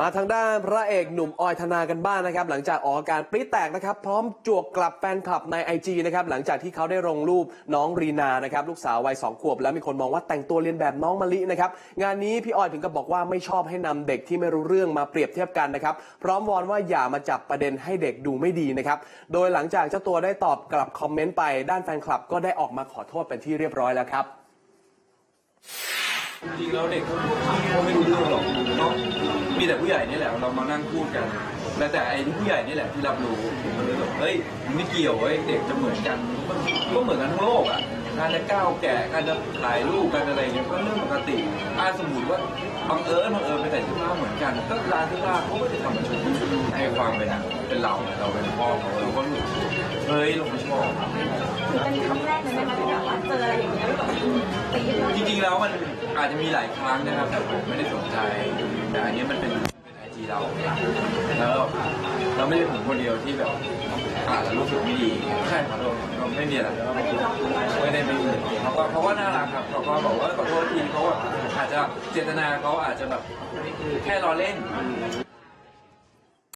มาทางด้านพระเอกหนุ่มออยธนากันบ้างนะครับ หลังจากออกอาการปริแตกนะครับ พร้อมจวกกลับแฟนคลับใน IG นะครับ หลังจากที่เขาได้ลงรูปน้องรีนานะครับ ลูกสาววัยสองขวบ แล้วมีคนมองว่าแต่งตัวเรียนแบบน้องมะลินะครับ งานนี้พี่ออยถึงกับบอกว่าไม่ชอบให้นำเด็กที่ไม่รู้เรื่องมาเปรียบเทียบกันนะครับ พร้อมวอนว่าอย่ามาจับประเด็นให้เด็กดูไม่ดีนะครับ โดยหลังจากเจ้าตัวได้ตอบกลับคอมเมนต์ไปด้านแฟนคลับ ก็ได้ออกมาขอโทษเป็นที่เรียบร้อยแล้วครับจริงแล้วเด็กเขาไม่รู้เรื่องหรอก มีแต่ผู้ใหญ่นี่แหละเรามานั่งพูดกัน แต่แต่ไอ้ผู้ใหญ่นี่แหละที่รับรู้มันเลยแบบเฮ้ยไม่เกี่ยวเว้ยเด็กจะเหมือนกันก็เหมือนกันทั้งโลกอะการจะก้าวแก่การจะถ่ายรูปกันอะไรเงี้ยก็เรื่องปกติอาสมมติว่าบังเอิญบังเอิญไปแต่ที่ร้าเหมือนกัน ก็ร้านที่ร้านเขาก็จะทำมาชมให้ความเป็นอะเป็นเราเราเป็นพ่อเขาเราก็รู้เฮ้ยเราไม่ชอบถือเป็นครั้งแรกเลยไหมคะที่แบบว่าเจออะไรอย่างเงี้ยแบบ จริงๆแล้วมันอาจจะมีหลายครั้งนะครับแต่ผมไม่ได้สนใจแต่อันนี้มันเป็นเป็นไอจีเรา แล้วเราไม่ได้ผมคนเดียวที่แบบอ่านแล้วรู้สึกไม่ดีใช่ขอโทษก็ไม่มีอะไรไม่ได้ไม่มีเขาก็เขาก็น่ารักครับเขาก็บอกว่าขอโทษทีเขาอาจจะเจตนาเขาอาจจะแบบแค่ล้อเล่น